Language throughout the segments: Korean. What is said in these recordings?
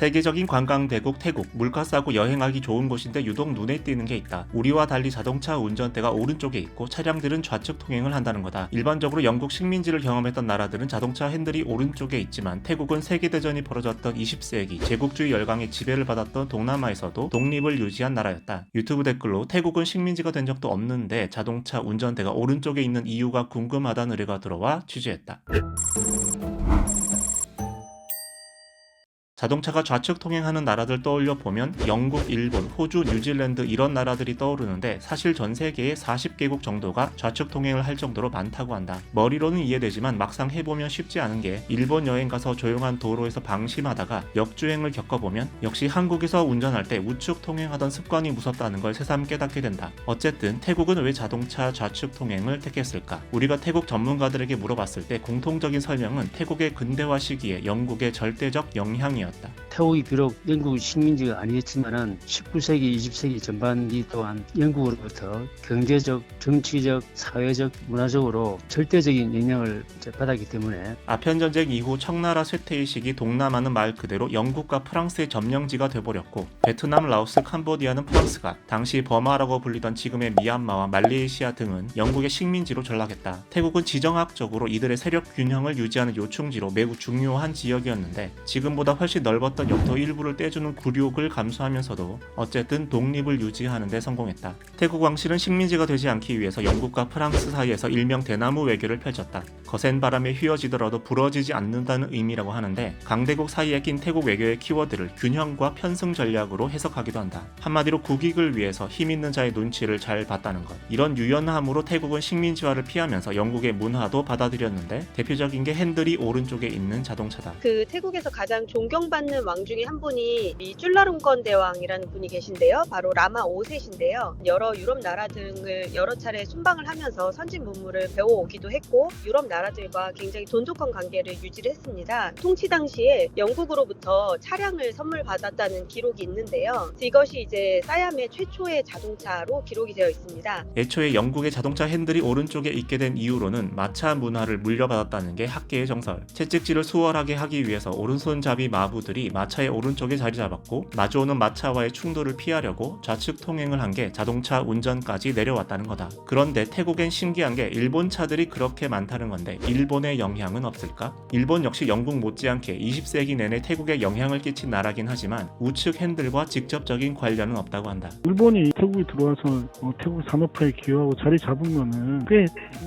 세계적인 관광 대국 태국 물가 싸고 여행하기 좋은 곳인데 유독 눈에 띄는 게 있다. 우리와 달리 자동차 운전대가 오른쪽에 있고 차량들은 좌측 통행을 한다는 거다. 일반적으로 영국 식민지를 경험했던 나라들은 자동차 핸들이 오른쪽에 있지만 태국은 세계대전이 벌어졌던 20세기 제국주의 열강의 지배를 받았던 동남아에서도 독립을 유지한 나라였다. 유튜브 댓글로 태국은 식민지가 된 적도 없는데 자동차 운전대가 오른쪽에 있는 이유가 궁금하다는 의뢰가 들어와 취재했다. 자동차가 좌측 통행하는 나라들 떠올려 보면 영국, 일본, 호주, 뉴질랜드 이런 나라들이 떠오르는데 사실 전 세계의 40개국 정도가 좌측 통행을 할 정도로 많다고 한다. 머리로는 이해되지만 막상 해보면 쉽지 않은 게 일본 여행 가서 조용한 도로에서 방심하다가 역주행을 겪어보면 역시 한국에서 운전할 때 우측 통행하던 습관이 무섭다는 걸 새삼 깨닫게 된다. 어쨌든 태국은 왜 자동차 좌측 통행을 택했을까? 우리가 태국 전문가들에게 물어봤을 때 공통적인 설명은 태국의 근대화 시기에 영국의 절대적 영향이었다. 태국이 비록 영국 식민지가 아니었지만은 19세기, 20세기 전반기 또한 영국으로부터 경제적, 정치적, 사회적, 문화적으로 절대적인 영향을 받았기 때문에 아편 전쟁 이후 청나라 쇠퇴의 시기 동남아는 말 그대로 영국과 프랑스의 점령지가 돼버렸고 베트남, 라오스, 캄보디아는 프랑스가 당시 버마라고 불리던 지금의 미얀마와 말레이시아 등은 영국의 식민지로 전락했다. 태국은 지정학적으로 이들의 세력 균형을 유지하는 요충지로 매우 중요한 지역이었는데 지금보다 훨씬 넓었던 영토 일부를 떼주는 굴욕을 감수하면서도 어쨌든 독립을 유지하는 데 성공했다. 태국 왕실은 식민지가 되지 않기 위해서 영국과 프랑스 사이에서 일명 대나무 외교를 펼쳤다. 거센 바람에 휘어지더라도 부러지지 않는다는 의미라고 하는데 강대국 사이에 낀 태국 외교의 키워드를 균형과 편승 전략으로 해석하기도 한다. 한마디로 국익을 위해서 힘 있는 자의 눈치를 잘 봤다는 것. 이런 유연함으로 태국은 식민지화를 피하면서 영국의 문화도 받아들였는데 대표적인 게 핸들이 오른쪽에 있는 자동차다. 그 태국에서 가장 존경받는 왕 중에 한 분이 이 쫄라룬건 대왕이라는 분이 계신데요. 바로 라마 5세신데요. 여러 유럽 나라 등을 여러 차례 순방을 하면서 선진 문물을 배워오기도 했고 유럽 나라 들과 굉장히 돈독한 관계를 유지를 했습니다. 통치 당시에 영국으로부터 차량을 선물 받았다는 기록이 있는데요. 이것이 이제 사얌의 최초의 자동차로 기록이 되어 있습니다. 애초에 영국의 자동차 핸들이 오른쪽에 있게 된 이유로는 마차 문화를 물려받았다는 게 학계의 정설. 채찍질을 수월하게 하기 위해서 오른손잡이 마부들이 마차의 오른쪽에 자리 잡았고 마주오는 마차와의 충돌을 피하려고 좌측 통행을 한 게 자동차 운전까지 내려왔다는 거다. 그런데 태국엔 신기한 게 일본 차들이 그렇게 많다는 건데 일본의 영향은 없을까? 일본 역시 영국 못지않게 20세기 내내 태국에 영향을 끼친 나라긴 하지만 우측 핸들과 직접적인 관련은 없다고 한다. 일본이 태국에 들어와서 어, 태국 산업화에 기여하고 자리 잡은 거는 꽤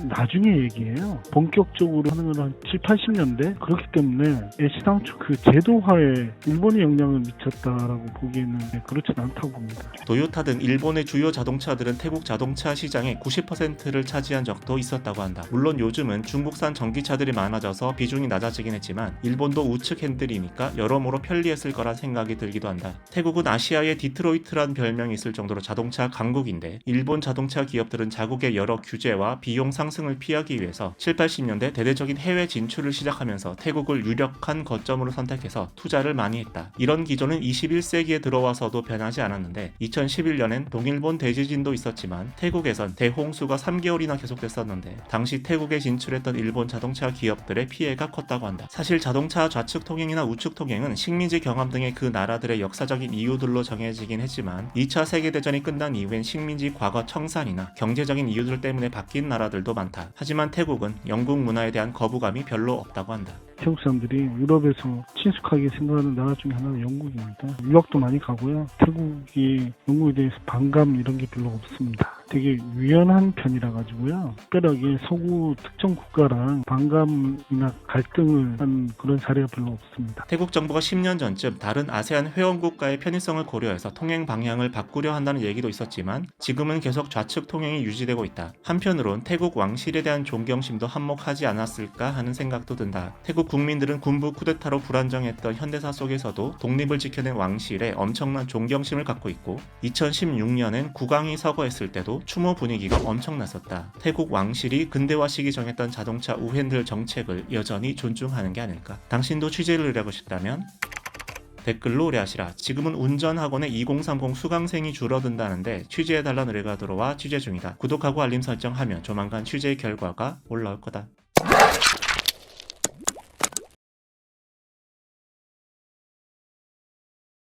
나중에 얘기예요. 본격적으로 하는 건 한 7, 80년대 그렇기 때문에 애시당초 그 제도화에 일본이 영향을 미쳤다라고 보기에는 네, 그렇진 않다고 봅니다. 도요타 등 일본의 주요 자동차들은 태국 자동차 시장의 90%를 차지한 적도 있었다고 한다. 물론 요즘은 중국 산 전기차들이 많아져서 비중이 낮아지긴 했지만 일본도 우측 핸들이니까 여러모로 편리했을 거란 생각이 들기도 한다. 태국은 아시아의 디트로이트란 별명이 있을 정도로 자동차 강국인데 일본 자동차 기업들은 자국의 여러 규제와 비용 상승을 피하기 위해서 7, 80년대 대대적인 해외 진출을 시작하면서 태국을 유력한 거점으로 선택해서 투자를 많이 했다. 이런 기조는 21세기에 들어와서도 변하지 않았는데 2011년엔 동일본 대지진도 있었지만 태국에선 대홍수가 3개월이나 계속됐었는데 당시 태국에 진출했던 일본 자동차 기업들의 피해가 컸다고 한다. 사실 자동차 좌측 통행이나 우측 통행은 식민지 경험 등의 그 나라들의 역사적인 이유들로 정해지긴 했지만 2차 세계대전이 끝난 이후엔 식민지 과거 청산이나 경제적인 이유들 때문에 바뀐 나라들도 많다. 하지만 태국은 영국 문화에 대한 거부감이 별로 없다고 한다. 태국 사람들이 유럽에서 친숙하게 생각하는 나라 중에 하나는 영국입니다. 유학도 많이 가고요. 태국이 영국에 대해서 반감 이런 게 별로 없습니다. 되게 유연한 편이라 가지고요. 특별하게 서구 특정 국가랑 반감이나 갈등을 한 그런 사례가 별로 없습니다. 태국 정부가 10년 전쯤 다른 아세안 회원 국가의 편의성을 고려해서 통행 방향을 바꾸려 한다는 얘기도 있었지만 지금은 계속 좌측 통행이 유지되고 있다. 한편으론 태국 왕실에 대한 존경심도 한몫하지 않았을까 하는 생각도 든다. 태국 국민들은 군부 쿠데타로 불안정했던 현대사 속에서도 독립을 지켜낸 왕실에 엄청난 존경심을 갖고 있고 2016년엔 국왕이 서거했을 때도 추모 분위기가 엄청났었다. 태국 왕실이 근대화 시기 정했던 자동차 우핸들 정책을 여전히 존중하는 게 아닐까. 당신도 취재를 의뢰하고 싶다면 댓글로 의뢰하시라. 지금은 운전학원에 2030 수강생이 줄어든다는데 취재해달라는 의뢰가 들어와 취재 중이다. 구독하고 알림 설정하면 조만간 취재 결과가 올라올 거다.